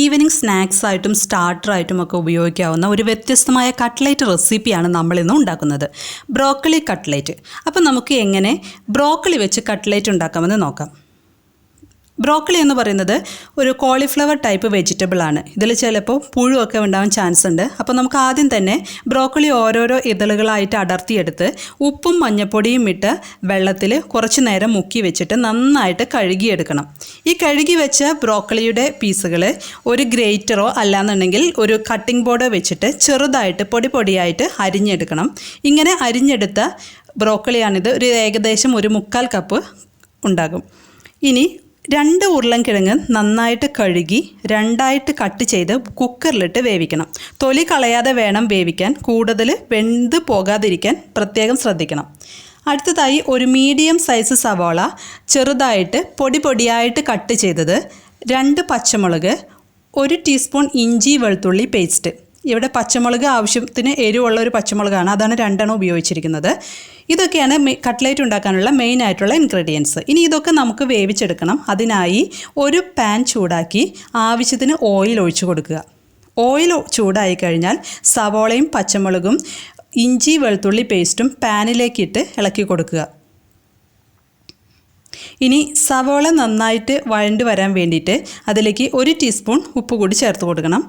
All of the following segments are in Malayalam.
ഈവനിങ് സ്നാക്സ് ആയിട്ടും സ്റ്റാർട്ടറായിട്ടും ഒക്കെ ഉപയോഗിക്കാവുന്ന ഒരു വ്യത്യസ്തമായ കട്ട്ലേറ്റ് റെസിപ്പിയാണ് നമ്മളിന്ന് ഉണ്ടാക്കുന്നത്. Broccoli cutlet. അപ്പോൾ നമുക്ക് എങ്ങനെ ബ്രോക്കളി വെച്ച് കട്ട്ലേറ്റ് ഉണ്ടാക്കാമെന്ന് നോക്കാം. ബ്രോക്കളി എന്ന് പറയുന്നത് ഒരു കോളിഫ്ലവർ ടൈപ്പ് വെജിറ്റബിൾ ആണ്. ഇതിൽ ചിലപ്പോൾ പുഴുവൊക്കെ ഉണ്ടാവാൻ ചാൻസ് ഉണ്ട്. അപ്പോൾ നമുക്ക് ആദ്യം തന്നെ ബ്രോക്കളി ഓരോരോ ഇതളുകളായിട്ട് അടർത്തിയെടുത്ത് ഉപ്പും മഞ്ഞപ്പൊടിയും ഇട്ട് വെള്ളത്തിൽ കുറച്ച് നേരം മുക്കി വെച്ചിട്ട് നന്നായിട്ട് കഴുകിയെടുക്കണം. ഈ കഴുകി വെച്ച ബ്രോക്കളിയുടെ പീസുകൾ ഒരു ഗ്രേറ്ററോ അല്ലാന്നുണ്ടെങ്കിൽ ഒരു കട്ടിംഗ് ബോർഡോ വെച്ചിട്ട് ചെറുതായിട്ട് പൊടി പൊടിയായിട്ട് അരിഞ്ഞെടുക്കണം. ഇങ്ങനെ അരിഞ്ഞെടുത്ത ബ്രോക്കളിയാണിത് ഒരു ഏകദേശം ഒരു മുക്കാൽ കപ്പ് ഉണ്ടാകും. ഇനി രണ്ട് ഉരുളൻകിഴങ്ങ് നന്നായിട്ട് കഴുകി രണ്ടായിട്ട് കട്ട് ചെയ്ത് കുക്കറിലിട്ട് വേവിക്കണം. തൊലി കളയാതെ വേണം വേവിക്കാൻ. കൂടുതൽ വെന്ത് പോകാതിരിക്കാൻ പ്രത്യേകം ശ്രദ്ധിക്കണം. അടുത്തതായി ഒരു മീഡിയം സൈസ് സവാള ചെറുതായിട്ട് പൊടി പൊടിയായിട്ട് കട്ട് ചെയ്തത് രണ്ട് പച്ചമുളക് ഒരു ടീസ്പൂൺ ഇഞ്ചി വെളുത്തുള്ളി പേസ്റ്റ്. ഇവിടെ പച്ചമുളക് ആവശ്യത്തിന് എരിവുള്ള ഒരു പച്ചമുളകാണ്. അതാണ് രണ്ടെണ്ണം ഉപയോഗിച്ചിരിക്കുന്നത്. ഇതൊക്കെയാണ് കട്ട്ലേറ്റ് ഉണ്ടാക്കാനുള്ള മെയിൻ ആയിട്ടുള്ള ഇൻഗ്രീഡിയൻസ് ഇനി ഇതൊക്കെ നമുക്ക് വേവിച്ചെടുക്കണം. അതിനായി ഒരു പാൻ ചൂടാക്കി ആവശ്യത്തിന് ഓയിൽ ഒഴിച്ചു കൊടുക്കുക. ഓയിൽ ചൂടായി കഴിഞ്ഞാൽ സവോളയും പച്ചമുളകും ഇഞ്ചി വെളുത്തുള്ളി പേസ്റ്റും പാനിലേക്കിട്ട് ഇളക്കി കൊടുക്കുക. ഇനി സവോള നന്നായിട്ട് വഴണ്ട് വരാൻ വേണ്ടിയിട്ട് അതിലേക്ക് ഒരു ടീസ്പൂൺ ഉപ്പ് കൂടി ചേർത്ത് കൊടുക്കണം.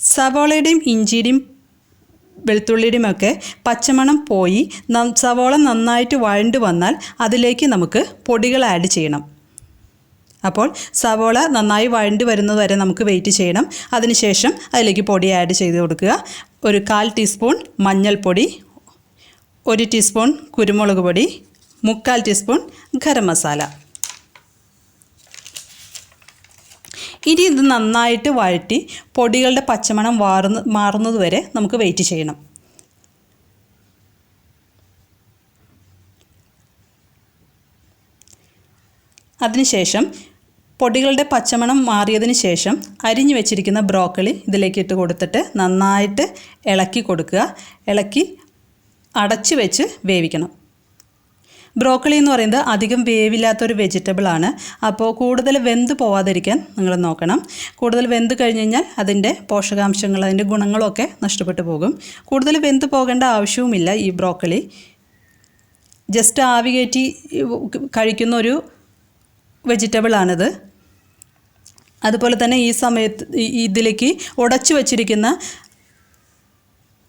സവോളയുടെയും ഇഞ്ചിയുടെയും വെളുത്തുള്ളിയുടെയും ഒക്കെ പച്ചമണം പോയി സവോള നന്നായിട്ട് വഴണ്ട് വന്നാൽ അതിലേക്ക് നമുക്ക് പൊടികൾ ആഡ് ചെയ്യണം. അപ്പോൾ സവോള നന്നായി വഴണ്ട് വരുന്നത് വരെ നമുക്ക് വെയിറ്റ് ചെയ്യണം. അതിനുശേഷം അതിലേക്ക് പൊടി ആഡ് ചെയ്ത് കൊടുക്കുക. ഒരു കാൽ ടീസ്പൂൺ മഞ്ഞൾപ്പൊടി ഒരു ടീസ്പൂൺ കുരുമുളക് പൊടി മുക്കാൽ ടീസ്പൂൺ ഗരം മസാല. ഇനി ഇത് നന്നായിട്ട് വഴറ്റി പൊടികളുടെ പച്ചമണം വാറുന്ന മാറുന്നത് വരെ നമുക്ക് വെയിറ്റ് ചെയ്യണം. അതിനുശേഷം പൊടികളുടെ പച്ചമണം മാറിയതിന് ശേഷം അരിഞ്ഞു വെച്ചിരിക്കുന്ന ബ്രോക്കളി ഇതിലേക്ക് ഇട്ട് കൊടുത്തിട്ട് നന്നായിട്ട് ഇളക്കി കൊടുക്കുക. ഇളക്കി അടച്ചു വെച്ച് വേവിക്കണം. ബ്രോക്കളി എന്ന് പറയുന്നത് അധികം വേവില്ലാത്തൊരു വെജിറ്റബിൾ ആണ്. അപ്പോൾ കൂടുതൽ വെന്ത് പോവാതിരിക്കാൻ നിങ്ങൾ നോക്കണം. കൂടുതൽ വെന്ത് കഴിഞ്ഞ് കഴിഞ്ഞാൽ അതിന്റെ പോഷകാംശങ്ങൾ അതിന്റെ ഗുണങ്ങളൊക്കെ നഷ്ടപ്പെട്ടു പോകും. കൂടുതൽ വെന്ത് പോകേണ്ട ആവശ്യവുമില്ല ഈ ബ്രോക്കളി ജസ്റ്റ് ആവി കയറ്റി കഴിക്കുന്ന ഒരു വെജിറ്റബിളാണിത് അതുപോലെ തന്നെ ഈ സമയത്ത് ഇതിലേക്ക് ഉടച്ചു വച്ചിരിക്കുന്ന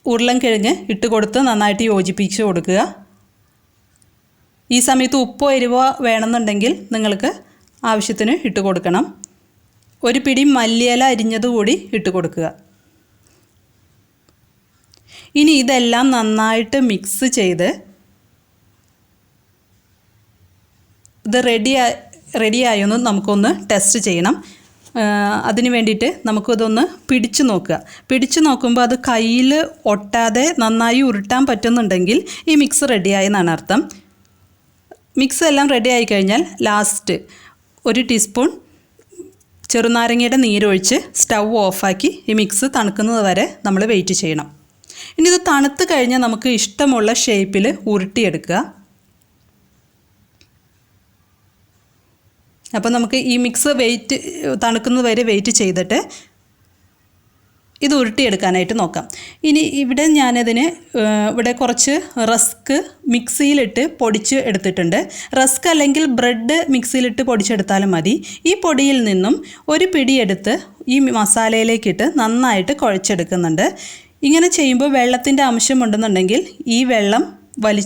ഉരുളൻകിഴങ്ങ് ഇട്ട് കൊടുത്ത് നന്നായിട്ട് യോജിപ്പിച്ച് കൊടുക്കുക. ഈ സമയത്ത് ഉപ്പോ എരിവോ വേണമെന്നുണ്ടെങ്കിൽ നിങ്ങൾക്ക് ആവശ്യത്തിന് ഇട്ട് കൊടുക്കണം. ഒരു പിടി മല്ലിയില അരിഞ്ഞത് കൂടി ഇട്ട് കൊടുക്കുക. ഇനി ഇതെല്ലാം നന്നായിട്ട് മിക്സ് ചെയ്ത് ഇത് റെഡി റെഡിയായൊന്ന് നമുക്കൊന്ന് ടെസ്റ്റ് ചെയ്യണം. അതിന് വേണ്ടിയിട്ട് നമുക്കിതൊന്ന് പിടിച്ചു നോക്കുക. പിടിച്ചു നോക്കുമ്പോൾ അത് കയ്യിൽ ഒട്ടാതെ നന്നായി ഉരുട്ടാൻ പറ്റുന്നുണ്ടെങ്കിൽ ഈ മിക്സ് റെഡിയായെന്നാണ് അർത്ഥം. മിക്സ് എല്ലാം റെഡി ആയി കഴിഞ്ഞാൽ ലാസ്റ്റ് ഒരു ടീസ്പൂൺ ചെറുനാരങ്ങയുടെ നീരൊഴിച്ച് സ്റ്റൗ ഓഫാക്കി ഈ മിക്സ് തണുക്കുന്നത് വരെ നമ്മൾ വെയിറ്റ് ചെയ്യണം. ഇനി ഇത് തണുത്ത് കഴിഞ്ഞാൽ നമുക്ക് ഇഷ്ടമുള്ള ഷേപ്പിൽ ഉരുട്ടിയെടുക്കുക. അപ്പോൾ നമുക്ക് ഈ മിക്സ് വെയിറ്റ് തണുക്കുന്നത് വരെ വെയിറ്റ് ചെയ്തിട്ട് ഇത് ഉരുട്ടിയെടുക്കാനായിട്ട് നോക്കാം. ഇനി ഇവിടെ ഞാനതിന് ഇവിടെ കുറച്ച് റസ്ക് മിക്സിയിലിട്ട് പൊടിച്ച് എടുത്തിട്ടുണ്ട്. റസ്ക് അല്ലെങ്കിൽ ബ്രെഡ് മിക്സിയിലിട്ട് പൊടിച്ചെടുത്താലും മതി. ഈ പൊടിയിൽ നിന്നും ഒരു പിടിയെടുത്ത് ഈ മസാലയിലേക്കിട്ട് നന്നായിട്ട് കുഴച്ചെടുക്കുന്നുണ്ട്. ഇങ്ങനെ ചെയ്യുമ്പോൾ വെള്ളത്തിന്റെ അംശമുണ്ടെന്നുണ്ടെങ്കിൽ ഈ വെള്ളം വലി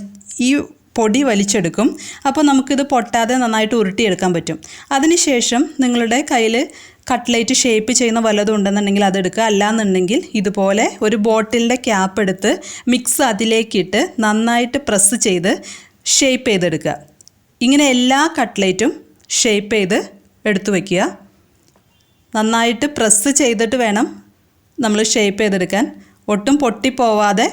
ഈ പൊടി വലിച്ചെടുക്കും. അപ്പോൾ നമുക്കിത് പൊട്ടാതെ നന്നായിട്ട് ഉരുട്ടിയെടുക്കാൻ പറ്റും. അതിനുശേഷം നിങ്ങളുടെ കയ്യിൽ കട്ട്ലേറ്റ് ഷേപ്പ് ചെയ്യുന്ന വല്ലതും ഉണ്ടെന്നുണ്ടെങ്കിൽ അതെടുക്കുക അല്ലാന്നുണ്ടെങ്കിൽ ഇതുപോലെ ഒരു ബോട്ടിലിന്റെ ക്യാപ്പ് എടുത്ത് മിക്സ് അതിലേക്കിട്ട് നന്നായിട്ട് പ്രസ് ചെയ്ത് ഷേപ്പ് ചെയ്തെടുക്കുക. ഇങ്ങനെ എല്ലാ കട്ട്ലേറ്റും ഷേപ്പ് ചെയ്ത് എടുത്തു വയ്ക്കുക. നന്നായിട്ട് പ്രസ് ചെയ്തിട്ട് വേണം നമ്മൾ ഷേപ്പ് ചെയ്തെടുക്കാൻ. ഒട്ടും പൊട്ടിപ്പോവാതെ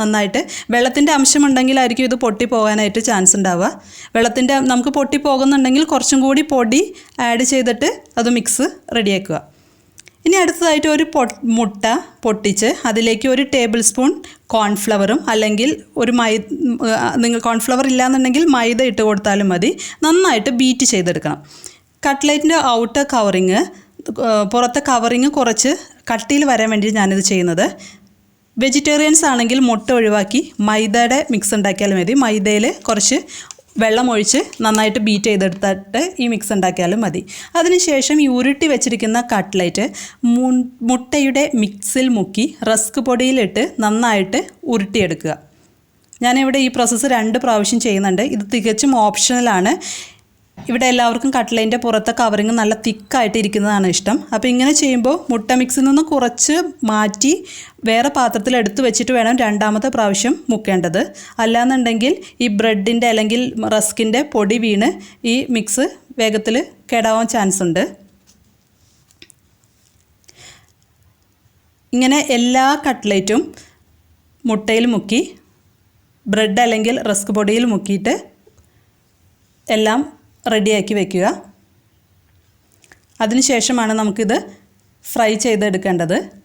നന്നായിട്ട്. വെള്ളത്തിന്റെ അംശമുണ്ടെങ്കിലായിരിക്കും ഇത് പൊട്ടി പോകാനായിട്ട് ചാൻസ് ഉണ്ടാവുക വെള്ളത്തിന്റെ നമുക്ക് പൊട്ടിപ്പോകുന്നുണ്ടെങ്കിൽ കുറച്ചും കൂടി പൊടി ആഡ് ചെയ്തിട്ട് അത് മിക്സ് റെഡിയാക്കുക ഇനി അടുത്തതായിട്ട് ഒരു മുട്ട പൊട്ടിച്ച് അതിലേക്ക് ഒരു ടേബിൾ സ്പൂൺ കോൺഫ്ലവറും അല്ലെങ്കിൽ ഒരു മൈ നിങ്ങൾ കോൺഫ്ലവർ ഇല്ലാന്നുണ്ടെങ്കിൽ മൈദ ഇട്ട് കൊടുത്താലും മതി. നന്നായിട്ട് ബീറ്റ് ചെയ്തെടുക്കണം. കട്ട്ലേറ്റിന്റെ ഔട്ടർ കവറിങ് പുറത്തെ കവറിങ് കുറച്ച് കട്ടിയിൽ വരാൻ വേണ്ടി ഞാനിത് ചെയ്യുന്നത്. വെജിറ്റേറിയൻസ് ആണെങ്കിൽ മുട്ട ഒഴിവാക്കി മൈദയുടെ മിക്സ് ഉണ്ടാക്കിയാൽ മതി. മൈദയിൽ കുറച്ച് വെള്ളം ഒഴിച്ച് നന്നായിട്ട് ബീറ്റ് ചെയ്തെടുത്തിട്ട് ഈ മിക്സ് ഉണ്ടാക്കിയാലും മതി. അതിനുശേഷം ഈ ഉരുട്ടി വെച്ചിരിക്കുന്ന കട്ട്ലേറ്റ് മു- മുട്ടയുടെ മിക്സിൽ മുക്കി റസ്ക് പൊടിയിലിട്ട് നന്നായിട്ട് ഉരുട്ടിയെടുക്കുക. ഞാനിവിടെ ഈ പ്രോസസ്സ് രണ്ട് പ്രാവശ്യം ചെയ്യുന്നുണ്ട്. ഇത് തികച്ചും ഓപ്ഷണലാണ് ഇവിടെ എല്ലാവർക്കും കട്ട്ലൈന്റെ പുറത്തെ കവറിങ് നല്ല തിക്കായിട്ട് ഇരിക്കുന്നതാണ് ഇഷ്ടം. അപ്പോൾ ഇങ്ങനെ ചെയ്യുമ്പോൾ മുട്ട മിക്സിൽ നിന്ന് കുറച്ച് മാറ്റി വേറെ പാത്രത്തിൽ എടുത്തു വെച്ചിട്ട് വേണം രണ്ടാമത്തെ പ്രാവശ്യം മുക്കേണ്ടത്. അല്ലാന്നുണ്ടെങ്കിൽ ഈ ബ്രെഡിന്റെ അല്ലെങ്കിൽ റസ്കിന്റെ പൊടി വീണ് ഈ മിക്സ് വേഗത്തിൽ കേടാവാൻ ചാൻസ് ഉണ്ട്. ഇങ്ങനെ എല്ലാ കട്ട്ലേറ്റും മുട്ടയിൽ മുക്കി ബ്രെഡ് അല്ലെങ്കിൽ റസ്ക് പൊടിയിൽ മുക്കിയിട്ട് എല്ലാം റെഡിയാക്കി വെക്കുക. അതിനുശേഷമാണ് നമുക്കിത് ഫ്രൈ ചെയ്തെടുക്കേണ്ടത്.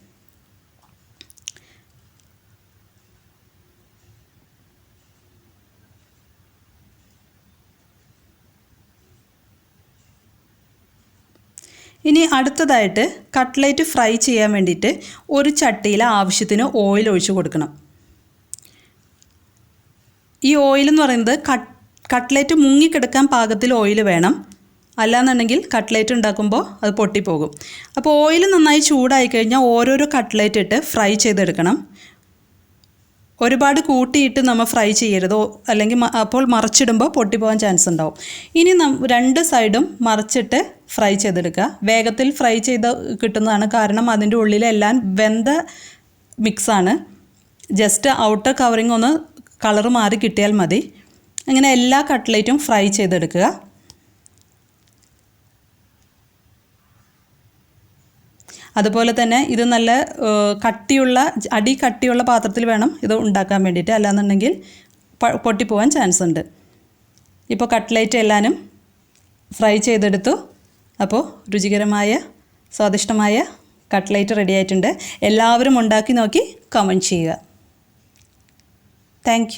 ഇനി അടുത്തതായിട്ട് കട്ട്ലേറ്റ് ഫ്രൈ ചെയ്യാൻ വേണ്ടിയിട്ട് ഒരു ചട്ടിയിൽ ആവശ്യത്തിന് ഓയിൽ ഒഴിച്ചു കൊടുക്കണം. ഈ ഓയിൽ എന്ന് പറയുന്നത് കട്ട് കട്ട്ലേറ്റ് മുങ്ങിക്കിടക്കാൻ പാകത്തിൽ ഓയിൽ വേണം. അല്ലാന്നുണ്ടെങ്കിൽ കട്ട്ലേറ്റ് ഉണ്ടാക്കുമ്പോൾ അത് പൊട്ടിപ്പോകും. അപ്പോൾ ഓയിൽ നന്നായി ചൂടായി കഴിഞ്ഞാൽ ഓരോരോ കട്ട്ലേറ്റ് ഇട്ട് ഫ്രൈ ചെയ്തെടുക്കണം. ഒരുപാട് കൂട്ടിയിട്ട് നമ്മൾ ഫ്രൈ ചെയ്യരുത്. അല്ലെങ്കിൽ അപ്പോൾ മറിച്ചിടുമ്പോൾ പൊട്ടിപ്പോകാൻ ചാൻസ് ഉണ്ടാവും. ഇനി രണ്ട് സൈഡും മറിച്ചിട്ട് ഫ്രൈ ചെയ്തെടുക്കുക. വേഗത്തിൽ ഫ്രൈ ചെയ്ത് കിട്ടുന്നതാണ് കാരണം അതിന്റെ ഉള്ളിലെല്ലാം വെന്ത മിക്സാണ് ജസ്റ്റ് ഔട്ടർ കവറിങ് ഒന്ന് കളറ് മാറി കിട്ടിയാൽ മതി. അങ്ങനെ എല്ലാ കട്ട്ലേറ്റും ഫ്രൈ ചെയ്തെടുക്കുക. അതുപോലെ തന്നെ ഇത് നല്ല കട്ടിയുള്ള അടി കട്ടിയുള്ള പാത്രത്തിൽ വേണം ഇത് ഉണ്ടാക്കാൻ വേണ്ടിയിട്ട്. അല്ലാന്നുണ്ടെങ്കിൽ പൊട്ടിപ്പോവാൻ ചാൻസ് ഉണ്ട്. ഇപ്പോൾ കട്ട്ലേറ്റ് എല്ലാനും ഫ്രൈ ചെയ്തെടുത്തു. അപ്പോൾ രുചികരമായ സ്വാദിഷ്ടമായ കട്ട്ലേറ്റ് റെഡി ആയിട്ടുണ്ട്. എല്ലാവരും ഉണ്ടാക്കി നോക്കി കമന്റ് ചെയ്യുക. താങ്ക്